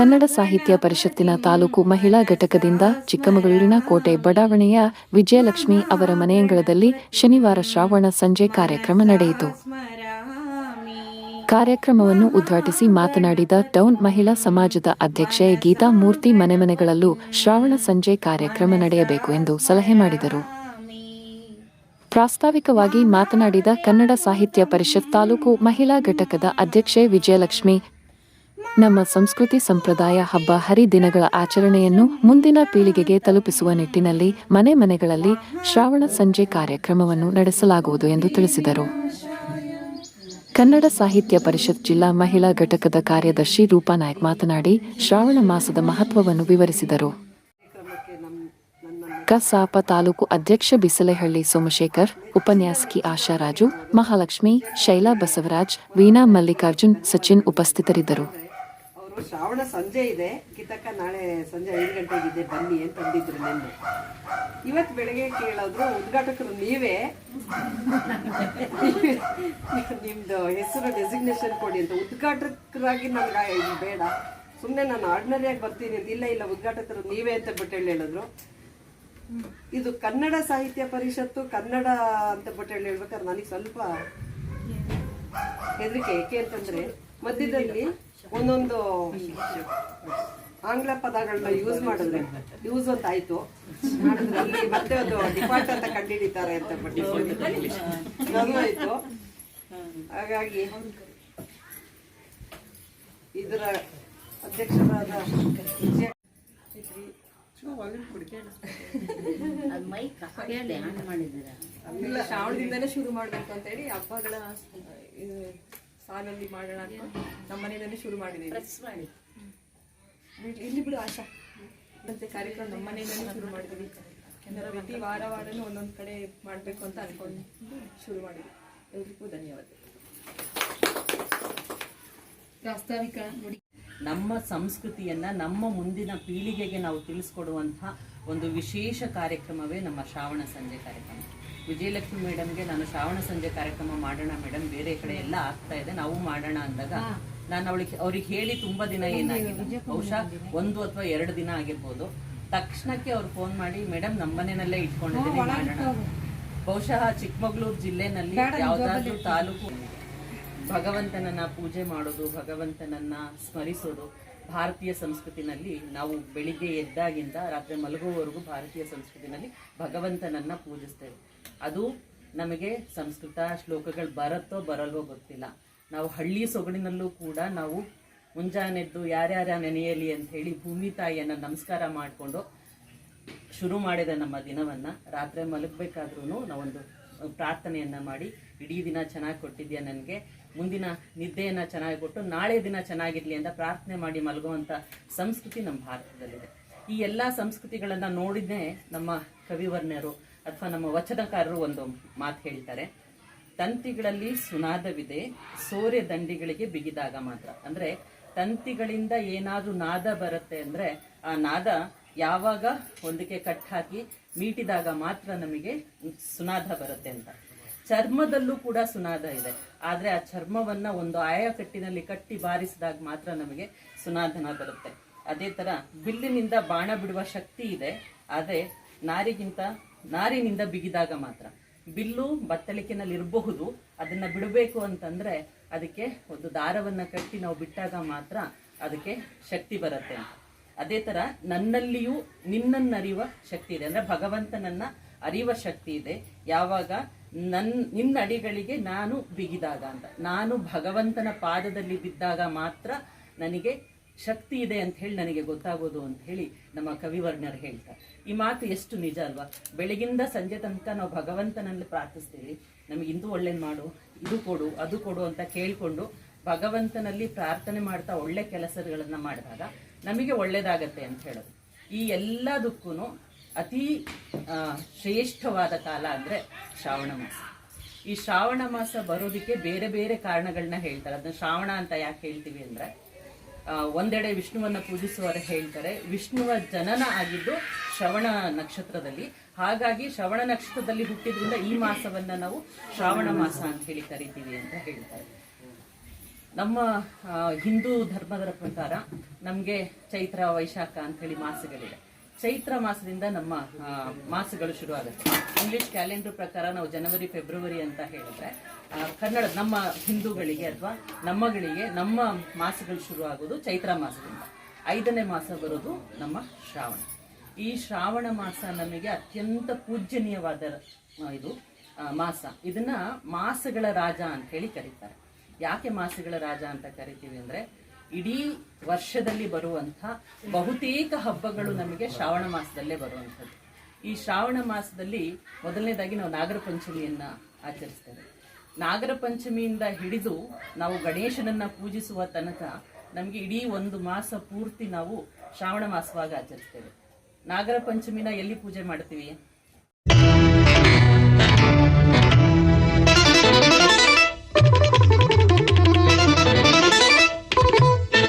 ಕನ್ನಡ ಸಾಹಿತ್ಯ ಪರಿಷತ್ತಿನ ತಾಲೂಕು ಮಹಿಳಾ ಘಟಕದಿಂದ ಚಿಕ್ಕಮಗಳೂರಿನ ಕೋಟೆ ಬಡಾವಣೆಯ ವಿಜಯಲಕ್ಷ್ಮಿ ಅವರ ಮನೆಯಂಗಳದಲ್ಲಿ ಶನಿವಾರ ಶ್ರಾವಣ ಸಂಜೆ ಕಾರ್ಯಕ್ರಮ ನಡೆಯಿತು. ಕಾರ್ಯಕ್ರಮವನ್ನು ಉದ್ಘಾಟಿಸಿ ಮಾತನಾಡಿದ ಟೌನ್ ಮಹಿಳಾ ಸಮಾಜದ ಅಧ್ಯಕ್ಷೆ ಗೀತಾ ಮೂರ್ತಿ ಮನೆ ಮನೆಗಳಲ್ಲೂ ಶ್ರಾವಣ ಸಂಜೆ ಕಾರ್ಯಕ್ರಮ ನಡೆಯಬೇಕು ಎಂದು ಸಲಹೆ ಮಾಡಿದರು. ಪ್ರಾಸ್ತಾವಿಕವಾಗಿ ಮಾತನಾಡಿದ ಕನ್ನಡ ಸಾಹಿತ್ಯ ಪರಿಷತ್ ತಾಲೂಕು ಮಹಿಳಾ ಘಟಕದ ಅಧ್ಯಕ್ಷೆ ವಿಜಯಲಕ್ಷ್ಮಿ ನಮ್ಮ ಸಂಸ್ಕೃತಿ, ಸಂಪ್ರದಾಯ, ಹಬ್ಬ, ಹರಿದಿನಗಳ ಆಚರಣೆಯನ್ನು ಮುಂದಿನ ಪೀಳಿಗೆಗೆ ತಲುಪಿಸುವ ನಿಟ್ಟಿನಲ್ಲಿ ಮನೆ ಮನೆಗಳಲ್ಲಿ ಶ್ರಾವಣ ಸಂಜೆ ಕಾರ್ಯಕ್ರಮವನ್ನು ನಡೆಸಲಾಗುವುದು ಎಂದು ತಿಳಿಸಿದರು. ಕನ್ನಡ ಸಾಹಿತ್ಯ ಪರಿಷತ್ ಜಿಲ್ಲಾ ಮಹಿಳಾ ಘಟಕದ ಕಾರ್ಯದರ್ಶಿ ರೂಪಾ ನಾಯ್ಕ್ ಮಾತನಾಡಿ, ಶ್ರಾವಣ ಮಾಸದ ಮಹತ್ವವನ್ನು ವಿವರಿಸಿದರು. ಕಸಾಪ ತಾಲೂಕು ಅಧ್ಯಕ್ಷ ಬಿಸಲೆಹಳ್ಳಿ ಸೋಮಶೇಖರ್, ಉಪನ್ಯಾಸಕಿ ಆಶಾರಾಜು, ಮಹಾಲಕ್ಷ್ಮಿ, ಶೈಲಾ ಬಸವರಾಜ್, ವೀಣಾ ಮಲ್ಲಿಕಾರ್ಜುನ್, ಸಚಿನ್ ಉಪಸ್ಥಿತರಿದ್ದರು. ಶ್ರಾವಣ ಸಂಜೆ ಇದೆ. ಕಿತಕ್ಕ ನಾಳೆ ಸಂಜೆ ಐದು ಗಂಟೆಗಿದೆ ಬನ್ನಿ ಅಂತ ಅಂದಿದ್ರು ನಿನ್ನೆ. ಇವತ್ತು ಬೆಳಗ್ಗೆ ಕೇಳಿದ್ರು, ಉದ್ಘಾಟಕರು ನೀವೇ? ನಿಮ್ದು ಹೆಸರು ಡೆಸಿಗ್ನೇಷನ್ ಕೊಡಿ ಅಂತ. ಉದ್ಘಾಟಕರಾಗಿ ನನ್ಗೆ ಬೇಡ. ಸುಮ್ಮನೆ ನಾನು ಆರ್ಡಿನರಿಯಾಗಿ ಬರ್ತೀನಿ ಅಂತ. ಇಲ್ಲ ಇಲ್ಲ, ಉದ್ಘಾಟಕರು ನೀವೇ ಅಂತ ಬಿಟ್ಟು ಹೇಳಿ ಹೇಳಿದ್ರು. ಇದು ಕನ್ನಡ ಸಾಹಿತ್ಯ ಪರಿಷತ್ತು, ಕನ್ನಡ ಅಂತ ಬಿಟ್ಟು ಹೇಳಿ ಹೇಳ್ಬೇಕಾದ್ರೆ ನನಗೆ ಸ್ವಲ್ಪ ಹೆದರಿಕೆ. ಏಕೆ ಅಂತಂದ್ರೆ ಮಧ್ಯದಲ್ಲಿ ಒಂದೊಂದು ಆಂಗ್ಲ ಪದಗಳನ್ನ ಯೂಸ್ ಮಾಡಿದ್ರೆ ಯೂಸ್ ಅಂತ ಆಯ್ತು. ಅಲ್ಲಿ ಮತ್ತೆ ಅದು ಡಿಫಾಲ್ಟ್ ಅಂತ ಕಂಡುಹಿಡಿತಾರೆ ಅಂತ ಆಯ್ತು. ಹಾಗಾಗಿ ಇದರ ಅಧ್ಯಕ್ಷರಾದ ಶುರು ಮಾಡ್ಬೇಕು ಮೈಕ್ ಹೇಳಿ ಆನ್ ಮಾಡಿದ್ದೀರಾ? ಇಲ್ಲ. ಶ್ರಾವಣದಿಂದನೇ ಶುರು ಮಾಡಬೇಕು ಅಂತೇಳಿ ಹಬ್ಬಗಳ ಸಾಲಲ್ಲಿ ಮಾಡೋಣ ಅಂತ ನಮ್ಮ ಮನೆಯಲ್ಲಿ ಶುರು ಮಾಡಿದ್ದೀವಿ ಪ್ರೆಸ್ ಮಾಡಿ. ಇಲ್ಲಿ- ಬಿಡು ಆಶಾ. ಮತ್ತೆ ಕಾರ್ಯಕ್ರಮ ನಮ್ಮ ಮನೆಯಲ್ಲೇ ಶುರು ಮಾಡಿದ್ದೀವಿ ಪ್ರತಿ ವಾರ ವಾರನೂ ಒಂದೊಂದು ಕಡೆ ಮಾಡಬೇಕು ಅಂತ ಅನ್ಕೊಂಡು ಶುರು ಮಾಡಿದ್ವಿ. ಎಲ್ರಿಗೂ ಧನ್ಯವಾದ. ನಮ್ಮ ಸಂಸ್ಕೃತಿಯನ್ನ ನಮ್ಮ ಮುಂದಿನ ಪೀಳಿಗೆಗೆ ನಾವು ತಿಳಿಸ್ಕೊಡುವಂತಹ ಒಂದು ವಿಶೇಷ ಕಾರ್ಯಕ್ರಮವೇ ನಮ್ಮ ಶ್ರಾವಣ ಸಂಜೆ ಕಾರ್ಯಕ್ರಮ. ವಿಜಯಲಕ್ಷ್ಮಿ ಮೇಡಮ್ಗೆ ನಾನು ಶ್ರಾವಣ ಸಂಜೆ ಕಾರ್ಯಕ್ರಮ ಮಾಡೋಣ ಮೇಡಮ್ ಬೇರೆ ಕಡೆ ಎಲ್ಲ ಆಗ್ತಾ ಇದೆ ನಾವು ಮಾಡೋಣ ಅಂದಾಗ ನಾನು ಅವಳಿಗೆ ಅವ್ರಿಗೆ ಹೇಳಿ ತುಂಬಾ ದಿನ ಏನಾಗಿದೆ. ಬಹುಶಃ ಒಂದು ಅಥವಾ ಎರಡು ದಿನ ಆಗಿರ್ಬೋದು. ತಕ್ಷಣಕ್ಕೆ ಅವ್ರು ಫೋನ್ ಮಾಡಿ ಮೇಡಮ್ ನಮ್ಮನೆಯಲ್ಲೇ ಇಟ್ಕೊಂಡಿದ್ದೀನಿ ಮಾಡೋಣ. ಬಹುಶಃ ಚಿಕ್ಕಮಗಳೂರು ಜಿಲ್ಲೆನಲ್ಲಿ ಯಾವ್ದಾದ್ರು ತಾಲೂಕು ಭಗವಂತನನ್ನ ಪೂಜೆ ಮಾಡೋದು ಭಗವಂತನನ್ನ ಸ್ಮರಿಸೋದು ಭಾರತೀಯ ಸಂಸ್ಕೃತಿನಲ್ಲಿ ನಾವು ಬೆಳಿಗ್ಗೆ ಎದ್ದಾಗಿಂದ ರಾತ್ರಿ ಮಲಗುವವರೆಗೂ ಭಾರತೀಯ ಸಂಸ್ಕೃತಿನಲ್ಲಿ ಭಗವಂತನನ್ನ ಪೂಜಿಸ್ತೇವೆ. ಅದು ನಮಗೆ ಸಂಸ್ಕೃತ ಶ್ಲೋಕಗಳು ಬರುತ್ತೋ ಬರಲ್ವೋ ಗೊತ್ತಿಲ್ಲ. ನಾವು ಹಳ್ಳಿ ಸೊಗಡಿನಲ್ಲೂ ಕೂಡ ನಾವು ಮುಂಜಾನೆದ್ದು ಯಾರ್ಯಾರ ನೆನೆಯಲಿ ಅಂತ ಹೇಳಿ ಭೂಮಿ ತಾಯಿಯನ್ನು ನಮಸ್ಕಾರ ಮಾಡಿಕೊಂಡು ಶುರು ಮಾಡಿದ ನಮ್ಮ ದಿನವನ್ನು ರಾತ್ರಿ ಮಲಗಬೇಕಾದ್ರೂ ನಾವೊಂದು ಪ್ರಾರ್ಥನೆಯನ್ನು ಮಾಡಿ, ಇಡೀ ದಿನ ಚೆನ್ನಾಗಿ ಕೊಟ್ಟಿದ್ಯಾ ನನಗೆ? ಮುಂದಿನ ನಿದ್ದೆಯನ್ನು ಚೆನ್ನಾಗಿ ಕೊಟ್ಟು ನಾಳೆ ದಿನ ಚೆನ್ನಾಗಿರಲಿ ಅಂತ ಪ್ರಾರ್ಥನೆ ಮಾಡಿ ಮಲಗುವಂಥ ಸಂಸ್ಕೃತಿ ನಮ್ಮ ಭಾರತದಲ್ಲಿದೆ. ಈ ಎಲ್ಲ ಸಂಸ್ಕೃತಿಗಳನ್ನು ನೋಡಿದ್ದೇ ನಮ್ಮ ಕವಿವರ್ಣ್ಯರು ಅಥವಾ ನಮ್ಮ ವಚನಕಾರರು ಒಂದು ಮಾತು ಹೇಳ್ತಾರೆ. ತಂತಿಗಳಲ್ಲಿ ಸುನಾದವಿದೆ, ಸೋರೆ ದಂಡಿಗಳಿಗೆ ಬಿಗಿದಾಗ ಮಾತ್ರ. ಅಂದ್ರೆ ತಂತಿಗಳಿಂದ ಏನಾದ್ರೂ ನಾದ ಬರುತ್ತೆ ಅಂದ್ರೆ ಆ ನಾದ ಯಾವಾಗ ಒಂದಕ್ಕೆ ಕಟ್ ಹಾಕಿ ಮೀಟಿದಾಗ ಮಾತ್ರ ನಮಗೆ ಸುನಾದ ಬರುತ್ತೆ ಅಂತ. ಚರ್ಮದಲ್ಲೂ ಕೂಡ ಸುನಾದ ಇದೆ. ಆದ್ರೆ ಆ ಚರ್ಮವನ್ನ ಒಂದು ಆಯಕಟ್ಟಿನಲ್ಲಿ ಕಟ್ಟಿ ಬಾರಿಸಿದಾಗ ಮಾತ್ರ ನಮಗೆ ಸುನಾದನ ಬರುತ್ತೆ. ಅದೇ ತರ ಬಿಲ್ಲಿನಿಂದ ಬಾಣ ಬಿಡುವ ಶಕ್ತಿ ಇದೆ. ಆದ್ರೆ ನಾರಿಗಿಂತ ನಾರಿನಿಂದ ಬಿಗಿದಾಗ ಮಾತ್ರ. ಬಿಲ್ಲು ಬತ್ತಳಿಕೆನಲ್ಲಿ ಇರಬಹುದು ಅದನ್ನ ಬಿಡಬೇಕು ಅಂತಂದ್ರೆ ಅದಕ್ಕೆ ಒಂದು ದಾರವನ್ನು ಕಟ್ಟಿ ನಾವು ಬಿಟ್ಟಾಗ ಮಾತ್ರ ಅದಕ್ಕೆ ಶಕ್ತಿ ಬರುತ್ತೆ ಅಂತ. ಅದೇ ತರ ನನ್ನಲ್ಲಿಯೂ ನಿನ್ನನ್ನರಿಯುವ ಶಕ್ತಿ ಇದೆ. ಅಂದ್ರೆ ಭಗವಂತನನ್ನ ಅರಿಯುವ ಶಕ್ತಿ ಇದೆ. ಯಾವಾಗ ನನ್ನ ನಿನ್ನ ಅಡಿಗಳಿಗೆ ನಾನು ಬಿಗಿದಾಗ ಅಂತ. ನಾನು ಭಗವಂತನ ಪಾದದಲ್ಲಿ ಬಿದ್ದಾಗ ಮಾತ್ರ ನನಗೆ ಶಕ್ತಿ ಇದೆ ಅಂತ ಹೇಳಿ ನನಗೆ ಗೊತ್ತಾಗೋದು ಅಂತ ಹೇಳಿ ನಮ್ಮ ಕವಿವರ್ಣರು ಹೇಳ್ತಾರೆ. ಈ ಮಾತು ಎಷ್ಟು ನಿಜ ಅಲ್ವಾ? ಬೆಳಗಿಂದ ಸಂಜೆ ತನಕ ನಾವು ಭಗವಂತನಲ್ಲಿ ಪ್ರಾರ್ಥಿಸ್ತೀವಿ. ನಮಗೆ ಇಂದು ಒಳ್ಳೇದು ಮಾಡು, ಇದು ಕೊಡು, ಅದು ಕೊಡು ಅಂತ ಕೇಳ್ಕೊಂಡು ಭಗವಂತನಲ್ಲಿ ಪ್ರಾರ್ಥನೆ ಮಾಡ್ತಾ ಒಳ್ಳೆ ಕೆಲಸಗಳನ್ನ ಮಾಡಿದಾಗ ನಮಗೆ ಒಳ್ಳೇದಾಗತ್ತೆ ಅಂತ ಹೇಳೋದು. ಈ ಎಲ್ಲದಕ್ಕೂ ಅತಿ ಶ್ರೇಷ್ಠವಾದ ಕಾಲ ಅಂದ್ರೆ ಶ್ರಾವಣ ಮಾಸ. ಈ ಶ್ರಾವಣ ಮಾಸ ಬರೋದಕ್ಕೆ ಬೇರೆ ಬೇರೆ ಕಾರಣಗಳನ್ನ ಹೇಳ್ತಾರೆ. ಅದನ್ನ ಶ್ರಾವಣ ಅಂತ ಯಾಕೆ ಹೇಳ್ತೀವಿ ಅಂದ್ರೆ ಒಂದೆಡೆ ವಿಷ್ಣುವನ್ನ ಪೂಜಿಸುವವರು ಹೇಳ್ತಾರೆ. ವಿಷ್ಣುವ ಜನನ ಆಗಿದ್ದು ಶ್ರವಣ ನಕ್ಷತ್ರದಲ್ಲಿ. ಹಾಗಾಗಿ ಶ್ರವಣ ನಕ್ಷತ್ರದಲ್ಲಿ ಹುಟ್ಟಿದ್ರಿಂದ ಈ ಮಾಸವನ್ನ ನಾವು ಶ್ರಾವಣ ಮಾಸ ಅಂತ ಹೇಳಿ ಕರಿತೀವಿ ಅಂತ ಹೇಳ್ತಾರೆ. ನಮ್ಮ ಹಿಂದೂ ಧರ್ಮದ ಪ್ರಕಾರ ನಮಗೆ ಚೈತ್ರ, ವೈಶಾಖ ಅಂತ ಹೇಳಿ ಮಾಸಗಳಿವೆ ಚೈತ್ರ ಮಾಸದಿಂದ ನಮ್ಮ ಮಾಸಗಳು ಶುರು ಆಗುತ್ತೆ ಇಂಗ್ಲಿಷ್ ಕ್ಯಾಲೆಂಡರ್ ಪ್ರಕಾರ ನಾವು ಜನವರಿ ಫೆಬ್ರವರಿ ಅಂತ ಹೇಳಿದ್ರೆ ಕನ್ನಡ, ನಮ್ಮ ಹಿಂದೂಗಳಿಗೆ ಅಥವಾ ನಮ್ಮಗಳಿಗೆ ನಮ್ಮ ಮಾಸಗಳು ಶುರು ಆಗೋದು ಚೈತ್ರ ಮಾಸದಿಂದ. ಐದನೇ ಮಾಸ ಬರೋದು ನಮ್ಮ ಶ್ರಾವಣ. ಈ ಶ್ರಾವಣ ಮಾಸ ನಮಗೆ ಅತ್ಯಂತ ಪೂಜ್ಯನೀಯವಾದ ಇದು ಮಾಸ. ಇದನ್ನ ಮಾಸಗಳ ರಾಜ ಅಂತ ಹೇಳಿ ಕರೀತಾರೆ. ಯಾಕೆ ಮಾಸಗಳ ರಾಜ ಅಂತ ಕರಿತೀವಿ ಅಂದ್ರೆ ಇಡೀ ವರ್ಷದಲ್ಲಿ ಬರುವಂಥ ಬಹುತೇಕ ಹಬ್ಬಗಳು ನಮಗೆ ಶ್ರಾವಣ ಮಾಸದಲ್ಲೇ ಬರುವಂಥದ್ದು. ಈ ಶ್ರಾವಣ ಮಾಸದಲ್ಲಿ ಮೊದಲನೇದಾಗಿ ನಾವು ನಾಗರ ಪಂಚಮಿಯನ್ನ ಆಚರಿಸ್ತೇವೆ. ನಾಗರ ಪಂಚಮಿಯಿಂದ ಹಿಡಿದು ನಾವು ಗಣೇಶನನ್ನ ಪೂಜಿಸುವ ತನಕ ನಮಗೆ ಇಡೀ ಒಂದು ಮಾಸ ಪೂರ್ತಿ ನಾವು ಶ್ರಾವಣ ಮಾಸವಾಗಿ ಆಚರಿಸ್ತೇವೆ. ನಾಗರ ಪಂಚಮಿನ ಎಲ್ಲಿ ಪೂಜೆ ಮಾಡ್ತೀವಿ?